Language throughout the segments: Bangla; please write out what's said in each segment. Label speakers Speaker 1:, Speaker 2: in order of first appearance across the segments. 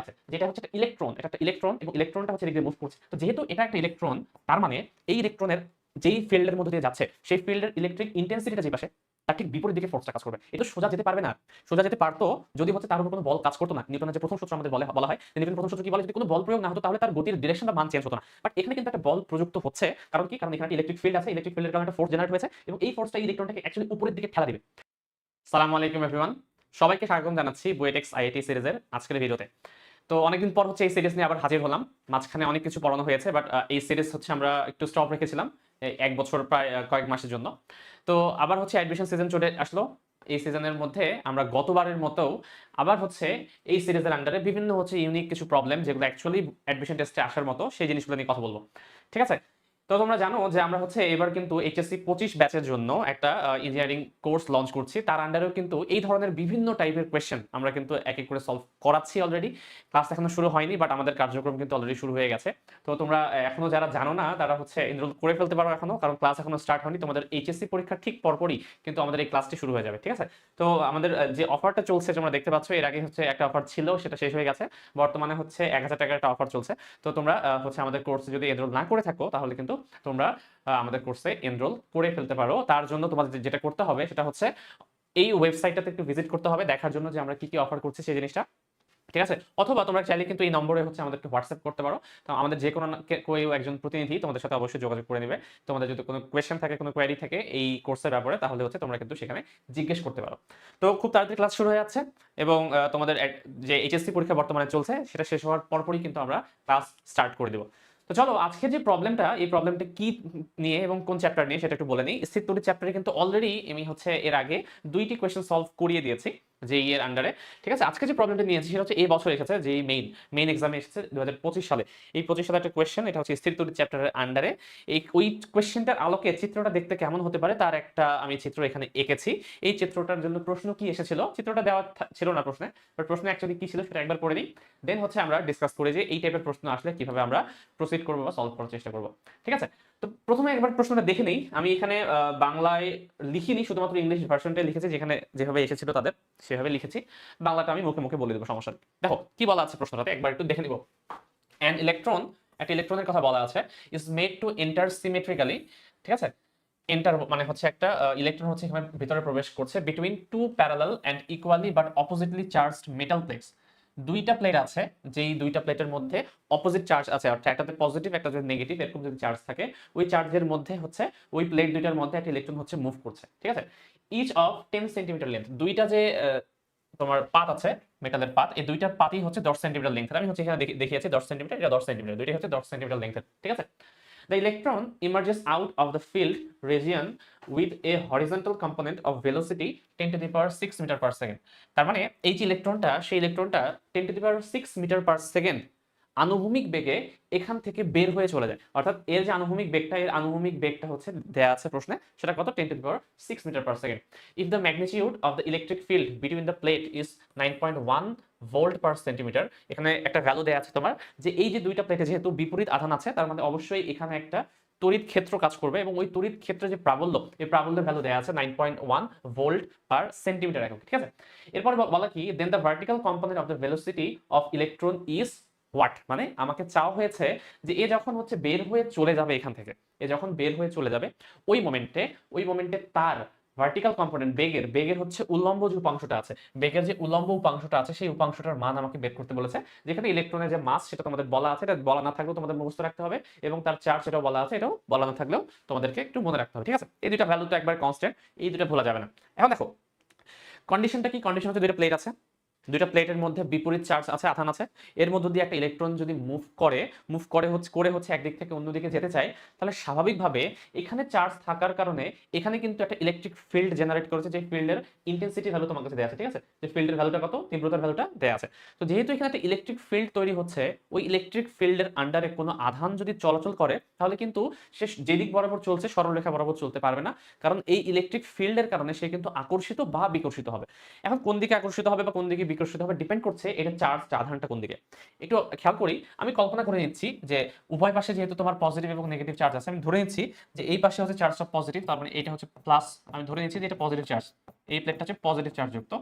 Speaker 1: আছে, যেটা হচ্ছে একটা ইলেকট্রন এটা একটা ইলেকট্রন এবং ইলেকট্রনটা হচ্ছে মুভ করছে। তো যেহেতু এটা একটা ইলেকট্রন তার মানে এই ইলেকট্রনের যেই ফিল্ডের মধ্যে দিয়ে যাচ্ছে, সেই ফিল্ডের ইলেকট্রিক ইন্টেন্সিটিটা যে পাশে, তার ঠিক বিপরীত দিকে ফোর্সটা কাজ করবে। সোজা যেতে পারবে না। সোজা যেতে পারতো যদি হচ্ছে তার উপর কোনো বল কাজ করতো না। নিউটনের যে প্রথম সূত্র আমাদের বলে বলা হয় নিউটনের প্রথম সূত্র কি বলে? যদি কোনো বল প্রয়োগ না হতো, তাহলে তার গতির মান চেঞ্জ হতো না। বাট এখানে কিন্তু একটা বল প্রযুক্ত হচ্ছে, কারণ কি? কারণ এখানে ইলেকট্রিক ফিল্ড আছে ইলেকট্রিক ফিল্ডের কারণে একটা ফোর্স জেনারেট হয়েছে এবং এই ফোর্সটা ইলেকট্রনটাকে অ্যাকচুয়ালি উপরের দিকে ঠেলা দিবে। সালামু আলাইকুম এভরিওয়ান সবাইকে স্বাগতম জানাচ্ছি বুয়েটেক্স আইআইটি সিরিজের আজকের ভিডিওতে তো অনেকদিন পর হচ্ছে এই সিরিজ নিয়ে আবার হাজির হলাম। মাঝখানে অনেক কিছু পড়ানো হয়েছে বাট এই সিরিজ হচ্ছে আমরা একটু স্টপ রেখেছিলাম এক বছর প্রায় কয়েক মাসের জন্য। তো আবার হচ্ছে অ্যাডমিশন সিজন চলে আসলো। এই সিজনের মধ্যে আমরা গতবারের মতো আবার হচ্ছে এই সিরিজের আন্ডারে বিভিন্ন হচ্ছে ইউনিক কিছু প্রবলেম যেগুলো অ্যাকচুয়ালি অ্যাডমিশন টেস্টে আসার মতো, সেই জিনিসগুলো নিয়ে কথা বলব। ঠিক আছে? তো তোমরা জানো যে আমরা হচ্ছে এবার কিন্তু এইচএসসি পঁচিশ ব্যাচের জন্য একটা ইঞ্জিনিয়ারিং কোর্স লঞ্চ করছি। তার আন্ডারেও কিন্তু এই ধরনের বিভিন্ন টাইপের কোয়েশ্চেন আমরা কিন্তু এক এক করে সলভ করাচ্ছি অলরেডি ক্লাস এখনও শুরু হয়নি বাট আমাদের কার্যক্রম কিন্তু অলরেডি শুরু হয়ে গেছে। তো তোমরা এখনও যারা জানো না, তারা হচ্ছে এনরোল করে ফেলতে পারো এখনও, কারণ ক্লাস এখনও স্টার্ট হয়নি। তোমাদের এইচএসসি পরীক্ষার ঠিক পরপরই কিন্তু আমাদের এই ক্লাসটি শুরু হয়ে যাবে, ঠিক আছে? তো আমাদের যে অফারটা চলছে, তোমরা দেখতে পাচ্ছ, এর আগে হচ্ছে একটা অফার ছিল, সেটা শেষ হয়ে গেছে। বর্তমানে হচ্ছে এক হাজার টাকার একটা অফার চলছে। তো তোমরা হচ্ছে আমাদের কোর্সে যদি এনরোল না করে থাকো, তাহলে কিন্তু তোমরা আমাদের কোর্সে এনরোল করে ফেলতে পারো। তার জন্য তোমাদের যেটা করতে হবে সেটা হচ্ছে এই ওয়েবসাইটটাতে একটু ভিজিট করতে হবে, দেখার জন্য যে আমরা কি কি অফার করছি সেই জিনিসটা। ঠিক আছে? অথবা তোমরা চাইলে কিন্তু এই নম্বরে হচ্ছে আমাদেরকে হোয়াটসঅ্যাপ করতে পারো। তো আমাদের যে কোনো কেউ একজন প্রতিনিধি তোমাদের সাথে অবশ্যই যোগাযোগ করে নেবে। তোমাদের যদি কোনো কোয়েশ্চেন থাকে, কোনো কোয়ারি থাকে এই কোর্সের ব্যাপারে, তাহলে হচ্ছে তোমরা কিন্তু সেখানে জিজ্ঞেস করতে পারো। তো খুব তাড়াতাড়ি ক্লাস শুরু হয়ে যাচ্ছে এবং তোমাদের যে এইচএসসি পরীক্ষা বর্তমানে চলছে, সেটা শেষ হওয়ার পরপরই কিন্তু আমরা ক্লাস স্টার্ট করে দেবো। তো চলো আজকে যে প্রবলেমটা এই প্রবলেমটা কি নিয়ে এবং কোন চ্যাপ্টার নিয়ে সেটা একটু বলে নিই। স্থির তড়িৎ চ্যাপ্টারে কিন্তু অলরেডি আমি হচ্ছে এর আগে দুইটি কোয়েশ্চেন সলভ করিয়ে দিয়েছি। যে এর আন্ডারে ঠিক আছে? আজকে যে প্রবলেমটা নিয়েছি সেটা হচ্ছে এই বছর এসেছে যে মেইন মেইন এক্সামে এসেছে দু সালে। এই পঁচিশ সালে একটা কোয়েশ্চেন এটা হচ্ছে স্থির চ্যাপ্টারের আন্ডারে এই, ওই কোয়েশ্চেনটার আলোকে চিত্রটা দেখতে কেমন হতে পারে তার একটা আমি চিত্র এখানে এঁকেছি। এই চিত্রটার জন্য প্রশ্ন কি এসেছিল? চিত্রটা দেওয়া ছিল না প্রশ্নে বাট প্রশ্ন অ্যাকচুয়ালি কি ছিল সেটা একবার পড়ে নিই। দেন হচ্ছে আমরা ডিসকাস করি যে এই টাইপের প্রশ্ন আসলে কীভাবে আমরা প্রসিড করব বা সলভ করার চেষ্টা করব। ঠিক আছে? তো প্রথমে একবার প্রশ্নটা দেখে নেই। আমি এখানে বাংলায় লিখিনি, শুধুমাত্র ইংলিশ ভার্সনটাই লিখেছি, যেখানে যেভাবে এসেছিল তাদের, সেভাবে লিখেছি। বাংলাটা আমি মুখে মুখে বলে দেবো, সমস্যা দেখো, কি বলা আছে প্রশ্নটাতে? একবার একটু দেখে নিব। অ্যান ইলেকট্রন একটা ইলেকট্রনের কথা বলা আছে is made to enter symmetrically ঠিক আছে? এন্টার মানে হচ্ছে একটা ইলেকট্রন হচ্ছে এখানে ভিতরে প্রবেশ করছে between two parallel and equally but oppositely charged metal plates দুইটা প্লেট আছে, যেই দুইটা প্লেটের মধ্যে অপোজিট চার্জ আছে, অর্থাৎ একটাতে পজিটিভ একটা যদি নেগেটিভ এরকম যদি চার্জ থাকে, ওই চার্জের মধ্যে হচ্ছে, ওই প্লেট দুইটার মধ্যে একটা ইলেকট্রন হচ্ছে মুভ করছে, ঠিক আছে? Each of ten centimetre length দুইটা যে তোমার পাত আছে মেটালের পাত, এই দুইটা পাতই হচ্ছে দশ সেন্টিমিটার লেন্থের আমি হচ্ছে এখানে দেখিয়েছি দশ সেন্টিমিটার এটা দশ সেন্টিমিটার দুইটাই হচ্ছে দশ সেন্টিমিটার লেন্থের ঠিক আছে? The electron emerges out of the field region with a horizontal component of velocity 10 to the power 6 meter per second. তার মানে এই যে ইলেকট্রনটা সেই ইলেকট্রনটা 10 to the power 6 metre per second আনুভূমিক বেগে এখান থেকে বের হয়ে চলে যায়। অর্থাৎ এর যে আনুভূমিক বেগটা, এর আনুভূমিক বেগটা হচ্ছে দেয়া আছে প্রশ্নে, সেটা কত? 10 to the power 6 metre per second if the magnitude of the electric field between the plate is 9.1 volt per centimetre এখানে একটা ভ্যালু দেওয়া আছে তোমার, যে এই যে দুইটা প্লেটে যেহেতু বিপরীত আধান আছে, তার মানে অবশ্যই এখানে একটা তড়িৎ ক্ষেত্র কাজ করবে এবং ওই তড়িৎ ক্ষেত্রে যে প্রাবল্য, এই প্রাবল্যের ভ্যালু দেওয়া আছে nine point one volt per centimetre একক, ঠিক আছে? এরপর বলা কি then the vertical component of the velocity of electron is what মানে আমাকে চাওয়া হয়েছে যে এ যখন হচ্ছে বের হয়ে চলে যাবে এখান থেকে, এ যখন বের হয়ে চলে যাবে, ওই মোমেন্টে ওই মোমেন্টে তার ভার্টিক্যাল কম্পোনেন্ট বেগের বেগের হচ্ছে উল্লম্ব যে উপাংশটা আছে, বেগের যে উল্লম্ব উপাংশটা আছে, সেই উপাংশটার মান আমাকে বের করতে বলেছে, যেখানে ইলেকট্রনের যে মাস সেটা তোমাদের বলা আছে, এটা বলা না থাকলেও তোমাদের মুখস্থ রাখতে হবে এবং তার চার্জ এটাও বলা আছে, এটাও বলা না থাকলেও তোমাদেরকে একটু মনে রাখতে হবে, ঠিক আছে? এই দুটা ভ্যালু তো একবার কনস্ট্যান্ট এই দুটা ভোলা যাবে না। এখন দেখো কন্ডিশনটা কি? কন্ডিশন হচ্ছে দুইটা প্লেট আছে। দুইটা প্লেটের মধ্যে বিপরীত চার্জ আছে, আধান আছে। এর মধ্য দিয়ে একটা ইলেকট্রন যদি মুভ করে মুভ করে হচ্ছে করে হচ্ছে একদিক থেকে অন্যদিকে যেতে চায়, তাহলে স্বাভাবিকভাবে এখানে চার্জ থাকার কারণে এখানে কিন্তু একটা ইলেকট্রিক ফিল্ড জেনারেট করেছে, যে ফিল্ডের ইন্টেন্সিটি ভ্যালু তোমার কাছে দেওয়া আছে, ঠিক আছে? যে ফিল্ডের ভ্যালুটা কত? তীব্রতার ভ্যালুটা দেওয়া আছে। তো যেহেতু এখানে একটা ইলেকট্রিক ফিল্ড তৈরি হচ্ছে, ওই ইলেকট্রিক ফিল্ডের আন্ডারে কোনো আধান যদি চলাচল করে, তাহলে কিন্তু সে যেদিক বরাবর চলছে, সরলরেখা বরাবর চলতে পারবে না। কারণ এই ইলেকট্রিক ফিল্ডের কারণে সে কিন্তু আকর্ষিত বা বিকর্ষিত হবে। এখন কোন দিকে আকর্ষিত হবে বা কোন দিকে বিকর্ষিত হবে ডিপেন্ড করছে এটা চার্জটা আধানটা কোন দিকে। একটু খেয়াল করি, আমি কল্পনা করে নিচ্ছি যে উভয় পাশে যেহেতু তোমার পজিটিভ এবং নেগেটিভ চার্জ আছে, আমি ধরে নিচ্ছি যে এই পাশে হচ্ছে চার্জ চার্জটা পজিটিভ তার মানে এটা হচ্ছে প্লাস আমি ধরে নিচ্ছি যে এটা পজিটিভ চার্জ এই প্লেটটা হচ্ছে পজিটিভ চার্জ যুক্ত,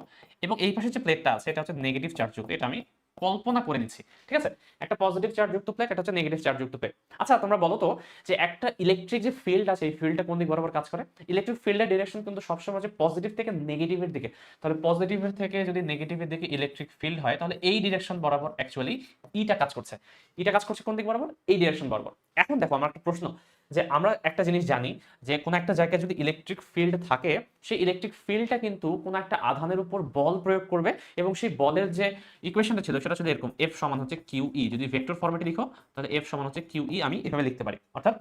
Speaker 1: এবং এই পাশে যে প্লেটটা আছে, এটা হচ্ছে নেগেটিভ চার্জ যুক্ত, এটা আমি কল্পনা করে নিচ্ছি, ঠিক আছে? একটা পজিটিভ চার্জ যুক্ত প্লেট একটা হচ্ছে নেগেটিভ চার্জ যুক্ত প্লেট আচ্ছা তোমরা বলো তো যে একটা ইলেকট্রিক যে ফিল্ড আছে, এই ফিল্ডটা কোন দিক বরাবর কাজ করে? ইলেকট্রিক ফিল্ডের ডিরেকশন কিন্তু সবসময় যে পজিটিভ থেকে নেগেটিভের দিকে। তাহলে পজিটিভের থেকে যদি নেগেটিভের দিকে ইলেকট্রিক ফিল্ড হয়, তাহলে এই ডিরেকশন বরাবর অ্যাকচুয়ালি ইটা কাজ করছে। ইটা কাজ করছে কোন দিক বরাবর? এই ডিরেকশন বরাবর। এখন দেখো, আমার একটা প্রশ্ন। যে আমরা একটা জিনিস জানি যে কোনো একটা জায়গায় যদি ইলেকট্রিক ফিল্ড থাকে, সেই ইলেকট্রিক ফিল্ডটা কিন্তু কোনো একটা আধানের উপর বল প্রয়োগ করবে এবং সেই বলের যে ইকুয়েশনটা ছিল সেটা ছিল এরকম এফ সমান হচ্ছে কিউ ই যদি ভেক্টর ফরম্যাটে লিখো, তাহলে এফ সমান হচ্ছে কিউ ই আমি এভাবে লিখতে পারি। অর্থাৎ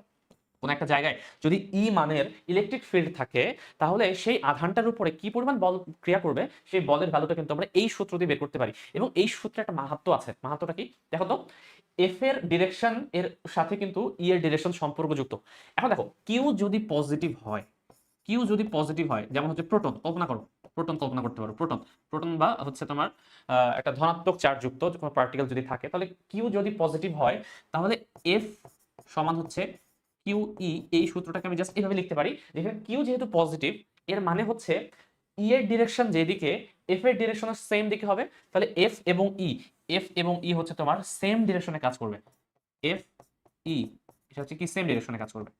Speaker 1: কোন একটা জায়গায় যদি ই মানের ইলেকট্রিক ফিল্ড থাকে, তাহলে সেই আধানটার উপরে কি পরিমাণ বল ক্রিয়া করবে, সেই বলের ভ্যালুটা কিন্তু আমরা এই সূত্র দিয়ে বের করতে পারি। এবং এই সূত্রে একটা মাহাত্ম আছে। মাহাত্মটা কি? দেখো তো এফ এর ডিরেকশন এর সাথে কিন্তু ই এর ডিরেকশন সম্পর্কযুক্ত। এখন দেখো কিউ যদি পজিটিভ হয় কিউ যদি পজিটিভ হয়, যেমন হচ্ছে প্রোটন কল্পনা করো প্রোটন কল্পনা করতে পারো প্রোটন প্রোটন বা হচ্ছে তোমার একটা ধনাত্মক চার্জ যুক্ত কোনো পার্টিকেল যদি থাকে, তাহলে কিউ যদি পজিটিভ হয়, তাহলে এফ সমান হচ্ছে কিউ ই এই সূত্রটাকে আমি জাস্ট এভাবে লিখতে পারি যেখানে কিউ যেহেতু পজিটিভ এর মানে হচ্ছে ই এর ডিরেকশন যেদিকে এফ এর ডিরেকশন সেম দিকে হবে, তাহলে এফ এবং ই এফ এবং ই হচ্ছে তোমার সেম ডিরেকশনে কাজ করবে। এফ ই এটা হচ্ছে কি? সেম ডিরেকশনে কাজ করবে।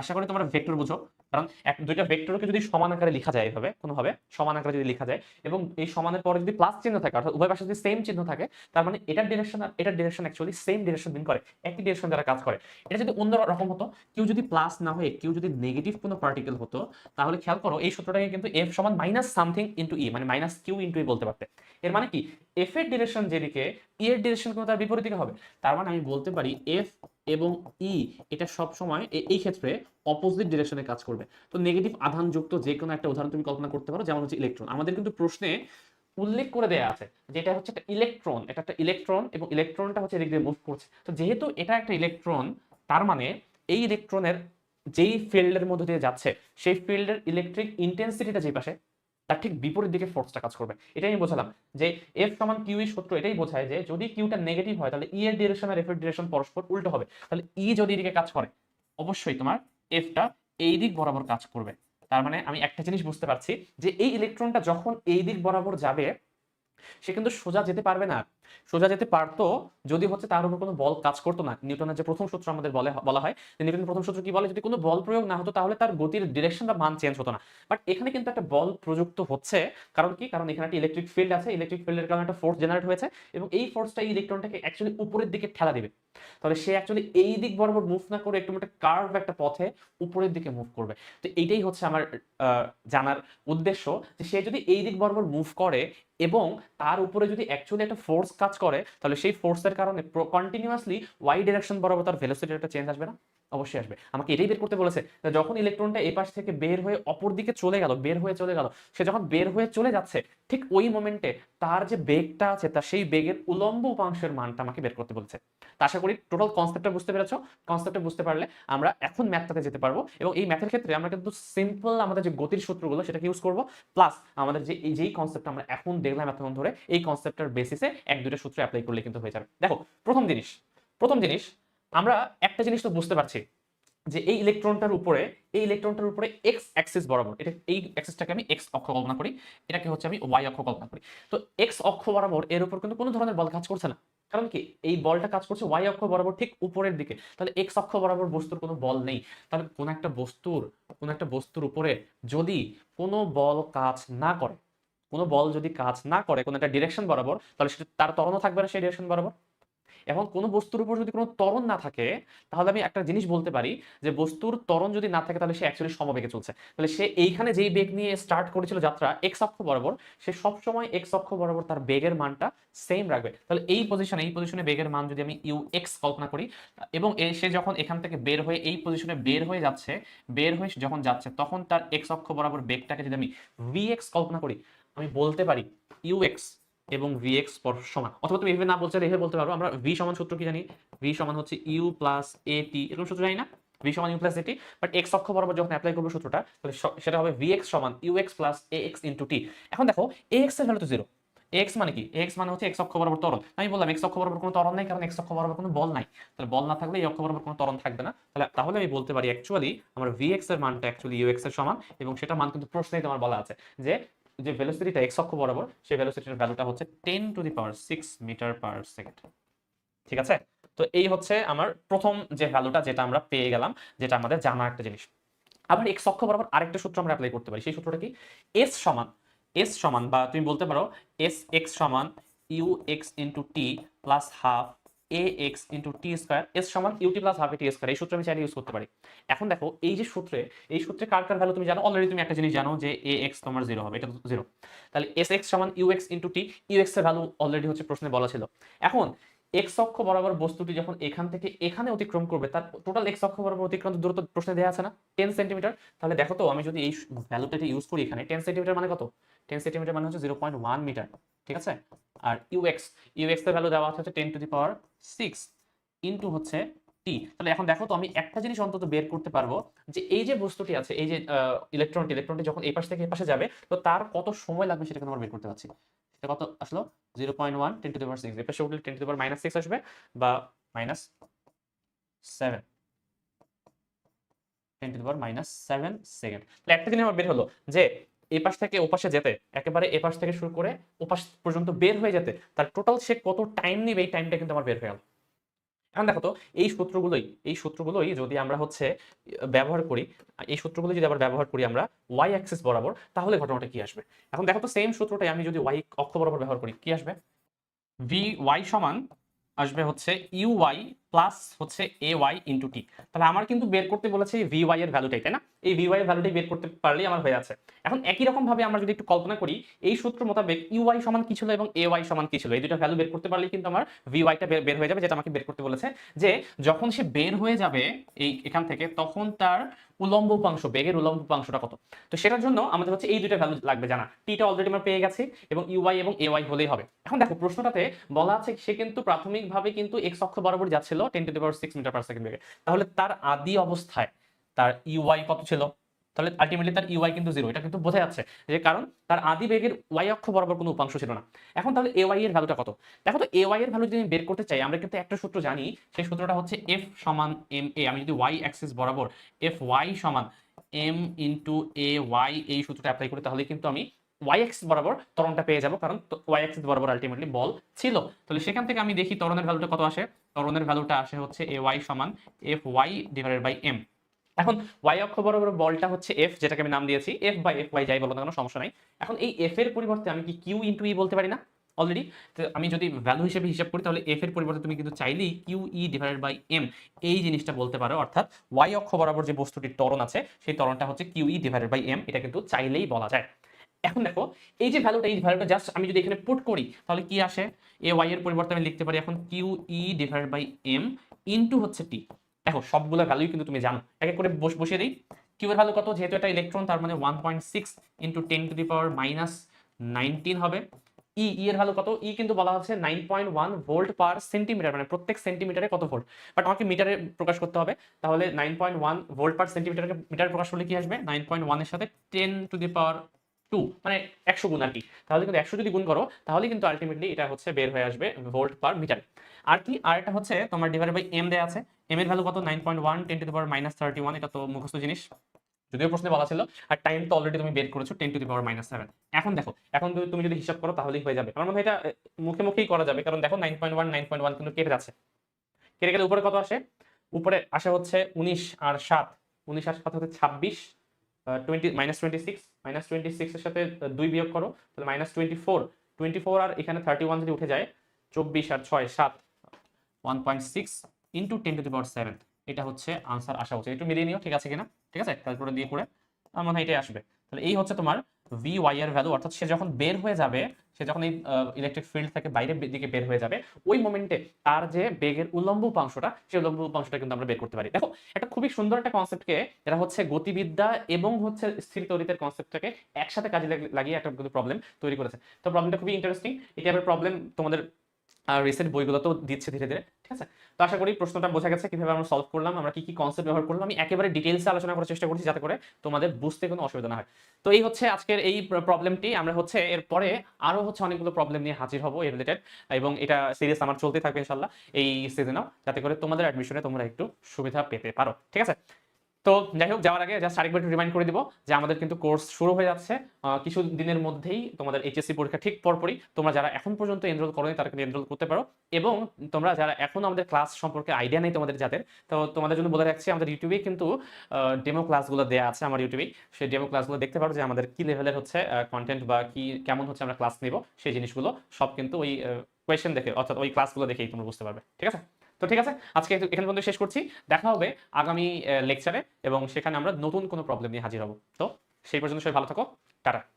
Speaker 1: আশা করি তোমরা ভেক্টর বুঝো। কারণ এক, দুইটা ভেক্টরকে যদি সমান আকারে লেখা যায় এভাবে, কোনোভাবে সমান আকারে যদি লেখা যায়, এবং এই সমানের পরে যদি প্লাস চিহ্ন থাকে, অর্থাৎ উভয় পাশে যদি সেম চিহ্ন থাকে, তার মানে এটার ডিরেকশন আর এটার direction actually same direction mean করে, একই ডিরেকশন দ্বারা কাজ করে। এটা যদি অন্য রকম হতো, কেউ যদি প্লাস না হয়ে, কেউ যদি নেগেটিভ কোনো পার্টিকেল হতো, তাহলে খেয়াল করো এই সূত্রটাকে কিন্তু এফ সমান মাইনাস সামথিং ইন্টু ই মানে মাইনাস কিউ ইন্টু ই বলতে পারতে। এর মানে কি? এফ এর ডিরেকশন যেদিকে ই এর ডিরেকশন কিন্তু তার বিপরীত দিকে হবে। তার মানে আমি বলতে পারি এফ এবং ই এটা সব সময় এই ক্ষেত্রে অপোজিট ডিরেকশনে কাজ করবে। তো নেগেটিভ আধানযুক্ত যে কোনো একটা উদাহরণ তুমি কল্পনা করতে পারো, যেমন হচ্ছে ইলেকট্রন আমাদের কিন্তু প্রশ্নে উল্লেখ করে দেয়া আছে যে এটা হচ্ছে একটা ইলেকট্রন এটা একটা ইলেকট্রন এবং ইলেকট্রনটা হচ্ছে এদিক দিয়ে মুভ করছে। তো যেহেতু এটা একটা ইলেকট্রন তার মানে এই ইলেকট্রনের যেই ফিল্ডের মধ্যে দিয়ে যাচ্ছে, সেই ফিল্ডের ইলেকট্রিক ইন্টেন্সিটিটা যে পাশে তার ঠিক বিপরীত দিকে ফোর্সটা কাজ করবে। এটাই আমি বোঝালাম যে এফ সমান কিউ ই সূত্র এটাই বোঝায় যে যদি কিউটা নেগেটিভ হয় তাহলে ই এর ডিরেকশন আর এফ এর ডিরেকশন পরস্পর উল্টো হবে। তাহলে ই যদি এদিকে কাজ করে অবশ্যই তোমার এফটা এই দিক বরাবর কাজ করবে। তার মানে আমি একটা জিনিস বুঝতে পারছি যে এই ইলেকট্রনটা যখন এই দিক বরাবর যাবে সে কিন্তু সোজা যেতে পারবে না। সোজা যেতে পারতো যদি হচ্ছে তার উপর কোনো বল কাজ করতো না। নিউটনের যে প্রথম সূত্র আমাদের বলে, বলা হয়, যে নিউটনের প্রথম সূত্র কি বলে? যদি কোনো বল প্রয়োগ না হতো তাহলে তার গতির ডিরেকশন বা মান চেঞ্জ হতো না। বাট এখানে কিন্তু একটা বল প্রযুক্ত হচ্ছে। কারণ কি? কারণ এখানে একটা ইলেকট্রিক ফিল্ড আছে। ইলেকট্রিক ফিল্ডের কারণে একটা ফোর্স জেনারেট হয়েছে। এবং এই ফোর্সটা এই ইলেকট্রনটাকে অ্যাকচুয়ালি উপরের দিকে ঠেলা দিবে। তাহলে সে অ্যাকচুয়ালি এই দিক বরাবর মুভ না করে একটু একটা কার্ভ একটা পথে উপরের দিকে মুভ করবে। তো এইটাই হচ্ছে আমার জানার উদ্দেশ্য যে সে যদি এই দিক বরাবর মুভ করে এবং তার উপরে যদি অ্যাকচুয়ালি একটা ফোর্স কাজ করে, তাহলে সেই ফোর্সের কারণে কন্টিনিউয়াসলি ওয়াই ডিরেকশন বরাবর তার ভেলোসিটির একটা চেঞ্জ আসবে না? অবশ্যই আসবে। আমাকে এটাই বের করতে বলেছে যখন ইলেকট্রনটা এই পাশ থেকে বের হয়ে অপর দিকে চলে গেল, বের হয়ে চলে গেল, সে যখন বের হয়ে চলে যাচ্ছে, ঠিক ওই মোমেন্টে তার যে বেগটা আছে, তার সেই বেগের উলম্ব উপাংশের মানটা আমাকে বের করতে বলেছে। আশা করি টোটাল কনসেপ্টটা বুঝতে পেরেছ। কনসেপ্টটা বুঝতে পারলে আমরা এখন ম্যাথটাতে যেতে পারব এবং এই ম্যাথের ক্ষেত্রে আমরা কিন্তু সিম্পল আমাদের যে গতির সূত্রগুলো সেটাকে ইউজ করব প্লাস আমাদের যে এই যেই কনসেপ্ট আমরা এখন দেখলাম এতক্ষণ ধরে, এই কনসেপ্টের বেসিসে এক দুটো সূত্র অ্যাপ্লাই করলে কিন্তু হয়ে যাবে। দেখো, প্রথম জিনিস প্রথম জিনিস আমরা একটা জিনিস তো বুঝতে পারছি, যে এই ইলেকট্রনটার উপরে, এই ইলেকট্রনটার উপরে এক্স অ্যাক্সিস বরাবর, এটা এই অ্যাক্সিসটাকে আমি এক্স অক্ষ কল্পনা করি, এটাকে হচ্ছে আমি ওয়াই অক্ষ কল্পনা করি। তো এক্স অক্ষ বরাবর এর উপর কিন্তু কোনো ধরনের বল কাজ করছে না। কারণ কি? এই বলটা কাজ করছে ওয়াই অক্ষ বরাবর ঠিক উপরের দিকে। তাহলে এক্স অক্ষ বরাবর বস্তুর কোনো বল নেই। তাহলে কোনো একটা বস্তুর, কোনো একটা বস্তুর উপরে যদি কোনো বল কাজ না করে, কোনো বল যদি কাজ না করে, কোনো একটা ডিরেকশন বরাবর, তাহলে সেটা, তার ত্বরণও থাকবে না সেই ডিরেকশন বরাবর। এখন কোনো বস্তুর উপর যদি কোনো ত্বরণ না থাকে, তাহলে আমি একটা জিনিস বলতে পারি যে বস্তুর ত্বরণ যদি না থাকে, তাহলে সে অ্যাকচুয়ালি সমবেগে চলছে। তাহলে সে এইখানে যেই বেগ নিয়ে স্টার্ট করেছিল যাত্রা এক্স অক্ষ বরাবর, সে সবসময় এক্স অক্ষ বরাবর তার বেগের মানটা সেম রাখবে। তাহলে এই পজিশনে এই পজিশনে বেগের মান যদি আমি ইউ এক্স কল্পনা করি, এবং সে যখন এখান থেকে বের হয়ে, এই পজিশনে বের হয়ে যাচ্ছে, বের হয়ে যখন যাচ্ছে, তখন তার এক্স অক্ষ বরাবর বেগটাকে যদি আমি ভি এক্স কল্পনা করি, আমি বলতে পারি ইউ এক্স এবং ভি এক্স সমান। অথবা তুমি এভাবে না চাইলে এভাবে বলতে পারো। আমরা ভি সমান সূত্র কি জানি? ভি সমান হচ্ছে ইউ প্লাস এ টি এরকম সূত্র জানি না? ভি সমান U plus A T but X অক্ষ বরাবর যখন অ্যাপ্লাই করব সূত্রটা, তাহলে সেটা হবে ভি এক্স সমান U X plus A X into T এখন দেখো এ এক্সের ভ্যালু তো জিরো এক্স মানে কি? এক্স মানে হচ্ছে এক্স অক্ষ বরাবর ত্বরণ। আমি বললাম এক্স অক্ষ বরাবর কোনো ত্বরণ নেই, কারণ এক্স অক্ষ বরাবর কোনো বল নাই। তাহলে বল না থাকলে এই অক্ষ বরাবর কোনো ত্বরণ থাকবে না। তাহলে তাহলে আমি বলতে পারি অ্যাকচুয়ালি আমার ভি এক্সের মানটা অ্যাকচুয়ালি ইউ এক্সের সমান, এবং সেটা মান কিন্তু প্রশ্নেই তোমার বলা আছে, যে যে ভেলোসিটিটা এক্স অক্ষ বরাবর, সেই ভেলোসিটির ভ্যালুটা হচ্ছে ten to the power six metre per second ঠিক আছে? তো এই হচ্ছে আমার প্রথম যে ভ্যালুটা যেটা আমরা পেয়ে গেলাম, যেটা আমাদের জানা একটা জিনিস। আবার এক্স অক্ষ বরাবর আরেকটা সূত্র আমরা অ্যাপ্লাই করতে পারি। সেই সূত্রটা কি? এস সমান এস সমান বা তুমি বলতে পারো এস এক্স সমান U X into T plus half A X into T square সমান U T plus half T square এই সূত্র আমি চাইলে ইউজ করতে পারি। এখন দেখো, এই যে সূত্রে, এই সূত্রে কার কার ভ্যালু তুমি জানো? অলরেডি তুমি একটা জিনিস জানো যে এ এক্স তোমার জিরো হবে, এটা জিরো তাহলে এস এক্স সমান U X into T U এক্সের ভ্যালু অলরেডি হচ্ছে প্রশ্নে বলা ছিল। এখন এক্স অক্ষ বরাবর বস্তুটি যখন এখান থেকে এখানে অতিক্রম করবে, তার টোটাল এক্স অক্ষ বরাবর অতিক্রান্ত দূরত্ব প্রশ্নে দেওয়া আছে না? টেন সেন্টিমিটার তাহলে দেখো তো, আমি যদি এই ভ্যালুটা ইউজ করি এখানে টেন সেন্টিমিটার মানে কত? টেন সেন্টিমিটার মানে হচ্ছে জিরো পয়েন্ট ওয়ান মিটার ঠিক আছে? আর ইউএক্স ইউএক্স এর ভ্যালু দেওয়া আছে হচ্ছে ten to the power six into হচ্ছে টি তাহলে এখন দেখো তো, আমি একটা জিনিস অন্তত বের করতে পারব যে এই যে বস্তুটি আছে, এই যে ইলেকট্রনটি ইলেকট্রনটি যখন এই পাশ থেকে এই পাশে যাবে, তো তার কত সময় লাগবে সেটা কিন্তু আমরা বের করতে পারছি? কত আসলো? Zero point one ten to six এপাশে উঠলে টেন টু মাইনাস সিক্স আসবে বা minus seven ten to minus seven second তাহলে একটা জিনিস আমার বের হলো যে এই পাশ থেকে ওপাশে যেতে, একেবারে এ পাশ থেকে শুরু করে ওপাশ পর্যন্ত বের হয়ে যেতে, তার টোটাল সে কত টাইম নিবে এই টাইমটা কিন্তু আমার বের হয়ে গেল। এখন দেখো তো, এই সূত্রগুলোই এই সূত্রগুলোই যদি আমরা হচ্ছে ব্যবহার করি, এই সূত্রগুলো যদি আবার ব্যবহার করি আমরা ওয়াই অ্যাক্সিস বরাবর, তাহলে ঘটনাটা কি আসবে? এখন দেখো তো সেম সূত্রটাই আমি যদি ওয়াই অক্ষ বরাবর ব্যবহার করি, কি আসবে? ভি ওয়াই সমান আসবে হচ্ছে ইউ ওয়াই প্লাস হচ্ছে এ ওয়াই ইন্টু টি তাহলে আমার কিন্তু বের করতে বলেছে ভি ওয়াই এর ভ্যালুটাই তাই না? এই ভি ওয়াই এর ভ্যালুটাই বের করতে পারলেই আমার হয়ে যাচ্ছে এখন একই রকম ভাবে আমরা যদি একটু কল্পনা করি, এই সূত্র মোতাবেক ইউ ওয়াই সমান কি ছিল এবং এ ওয়াই সমান কি ছিল? এই দুটো ভ্যালু বের করতে পারলেই কিন্তু আমার ভি ওয়াইটা বের হয়ে যাবে, যেটা আমাকে বের করতে বলেছে যে যখন সে বের হয়ে যাবে এই, এখান থেকে, তখন তার উলম্ব উপাংশ, বেগের উলম্ব উপাংশটা কত? তো সেটার জন্য আমাদের হচ্ছে এই দুটো ভ্যালু লাগবে, জানা। টিটা অলরেডি আমরা পেয়ে গেছি এবং ইউআই এবং এ ওয়াই হলেই হবে। এখন দেখো, প্রশ্নটাতে বলা আছে সে কিন্তু প্রাথমিকভাবে কিন্তু এক্স অক্ষ বরাবর যাচ্ছিল ten to the power six metre per second বেগে। তাহলে তার আদি অবস্থায় তার ইউআই কত ছিল? তাহলে আলটিমেটলি তার ইউআই কিন্তু জিরো এটা কিন্তু বোঝা যাচ্ছে যে কারণ তার আদি বেগের ওয়াই অক্ষ বরাবর কোনো উপাংশ ছিল না। এখন তাহলে এ ওয়াই এর ভ্যালুটা কত? দেখো তো এ ওয়াই এর ভ্যালু যদি আমি বের করতে চাই, আমরা কিন্তু একটা সূত্র জানি, সেই সূত্রটা হচ্ছে এফ সমান এম এ আমি যদি ওয়াই অ্যাক্সিস বরাবর এফ ওয়াই সমান এম ইন্টু এ ওয়াই এই সূত্রটা অ্যাপ্লাই করি, তাহলে কিন্তু আমি ওয়াই এক্স বরাবর তরণটা পেয়ে যাব, কারণ ওয়াই বরাবর আলটিমেটলি বল ছিল। তাহলে সেখান থেকে আমি দেখি ত্বরণের ভ্যালুটা কত আসে? ত্বরণের ভ্যালুটা আসে হচ্ছে এ ওয়াই সমান F Y divided by M এখন ওয়াই অক্ষ বরাবর বলটা হচ্ছে এফ যেটাকে আমি নাম দিয়েছি এফ বাই এফ ওয়াই যাই বলো না কোনো, সমস্যা নাই। এখন এই এফ এর পরিবর্তে আমি কি কিউ ইন্টু ই বলতে পারি না? অলরেডি আমি যদি ভ্যালু হিসেবে হিসাব করি, তাহলে এফ এর পরিবর্তে তুমি কিন্তু চাইলেই Q E divided by M এই জিনিসটা বলতে পারো, অর্থাৎ ওয়াই অক্ষ বরাবর যে বস্তুটির ত্বরণ আছে, সেই ত্বরণটা হচ্ছে Q E divided by M এটা কিন্তু চাইলেই বলা যায়। এখন দেখো, এই যে ভ্যালুটা এই ভ্যালুটা জাস্ট আমি যদি এখানে পুট করি, তাহলে কি আসে? এ ওয়াই এর পরিবর্তে আমি লিখতে পারি এখন Q E divided by M into হচ্ছে টি দেখো, সবগুলো ভ্যালুই কিন্তু তুমি জানো। এক এক করে বসিয়ে দিই। কিউ এর ভ্যালু কত? যেহেতু এটা ইলেকট্রন তার মানে one point six into ten to the power minus nineteen হবে। ই ই এর ভ্যালু কত? ই কিন্তু বলা হচ্ছে nine point one volt per centimetre মানে প্রত্যেক সেন্টিমিটারে কত ভোল্ট বাট আমাকে মিটারে প্রকাশ করতে হবে। তাহলে nine point one volt per সেন্টিমিটারকে metre প্রকাশ করলে কি আসবে? নাইন পয়েন্ট ওয়ানের সাথে ten to the power two মানে একশো গুণ আর কি। তাহলে কিন্তু একশো যদি গুণ করো, তাহলে কিন্তু আলটিমেটলি এটা হচ্ছে বের হয়ে আসবে ভোল্ট পার মিটার আর কি, আর এটা হচ্ছে তোমার ডিভাইড বাই এম দেওয়া আছে। এম এর ভ্যালু কত? Nine point one ten to the power minus thirty one এটা তো মুখস্থ জিনিস। যদিও প্রশ্নে বলা ছিল, আর টাইম তো অলরেডি তুমি বের করেছ ten to the power minus seven এখন দেখো, এখন তুমি যদি হিসাব করো, তাহলেই হয়ে যাবে। আমার মনে হয় এটা মুখে মুখেই করা যাবে। কারণ দেখো nine point one nine point one কিন্তু কেটে যাচ্ছে। কেটে গেলে উপরে কত আসে? উপরে আসে হচ্ছে উনিশ আর সাত। উনিশ আর সাত হচ্ছে ছাব্বিশ twenty minus twenty six minus twenty সিক্সের সাথে দুই বিয়োগ করো, তাহলে minus twenty four twenty four আর এখানে থার্টি ওয়ান যদি উঠে যায়, চব্বিশ আর ছয়, সাত one point six into ten to the power seven এটা হচ্ছে আনসার আসা উচিত একটু মিলিয়ে নিও, ঠিক আছে কিনা? ঠিক আছে? ক্যালকুলেটর দিয়ে করে আমার মনে হয় এটাই আসবে। তাহলে এই হচ্ছে তোমার ভি ওয়াই এর ভ্যালু অর্থাৎ সে যখন বের হয়ে যাবে, সে যখন এই ইলেকট্রিক ফিল্ড থেকে বাইরের দিকে বের হয়ে যাবে, ওই মোমেন্টে তার যে বেগের উল্লম্ব উপাংশটা, সেই উল্লম্ব উপাংশটা কিন্তু আমরা বের করতে পারি। দেখো, একটা খুবই সুন্দর একটা কনসেপ্টকে এটা হচ্ছে গতিবিদ্যা এবং হচ্ছে স্থির তরিতের কনসেপ্টটাকে একসাথে কাজে লাগ- লাগিয়ে একটা কিন্তু প্রবলেম তৈরি করেছে। তো প্রবলেমটা খুবই ইন্টারেস্টিং এই টাইপের প্রবলেম তোমাদের রিসেন্ট বইগুলো তো দিচ্ছে ধীরে ধীরে। ঠিক আছে? তো আশা করি প্রশ্নটা বোঝা গেছে, কীভাবে আমরা সলভ করলাম, আমরা কি কি কনসেপ্ট ব্যবহার করলাম। আমি একেবারে ডিটেলসে আলোচনা করার চেষ্টা করছি যাতে করে তোমাদের বুঝতে কোনো অসুবিধা না হয়। তো এই হচ্ছে আজকের এই প্রবলেমটি আমরা হচ্ছে এর পরে আরও হচ্ছে অনেকগুলো প্রবলেম নিয়ে হাজির হব এর রিলেটেড এবং এটা সিরিয়াস আমার চলতে থাকবে ইনশাল্লাহ এই সিজনেও যাতে করে তোমাদের অ্যাডমিশনে তোমরা একটু সুবিধা পেতে পারো। ঠিক আছে? তো যাই হোক, যাওয়ার আগে জাস্ট আরেকবার একটু রিমাইন্ড করে দিব যে আমাদের কিন্তু কোর্স শুরু হয়ে যাচ্ছে। কিছু দিনের মধ্যেই তোমাদের এইচএসসি পরীক্ষা ঠিক পরপরই তোমরা যারা এখন পর্যন্ত এনরোল করোনি তারা কিন্তু এনরোল করতে পারো। এবং তোমরা যারা এখন আমাদের ক্লাস সম্পর্কে আইডিয়া নেই তোমাদের যাদের, তো তোমাদের জন্য বলে রাখছি, আমাদের ইউটিউবে কিন্তু ডেমো ক্লাসগুলো দেওয়া আছে আমার ইউটিউবে সেই ডেমো ক্লাসগুলো দেখতে পারো যে আমাদের কি লেভেলের হচ্ছে কন্টেন্ট বা কি কেমন হচ্ছে আমরা ক্লাস নিব, সেই জিনিসগুলো সব কিন্তু ওই কোয়েশ্চেন দেখে, অর্থাৎ ওই ক্লাসগুলো দেখেই তোমরা বুঝতে পারবে। ঠিক আছে? তো ঠিক আছে, আজকে এখানে পর্যন্ত শেষ করছি। দেখা হবে আগামী লেকচারে এবং সেখানে আমরা নতুন কোনো প্রবলেম নিয়ে হাজির হব। তো সেই পর্যন্ত সবাই ভালো থাকো। টাটা।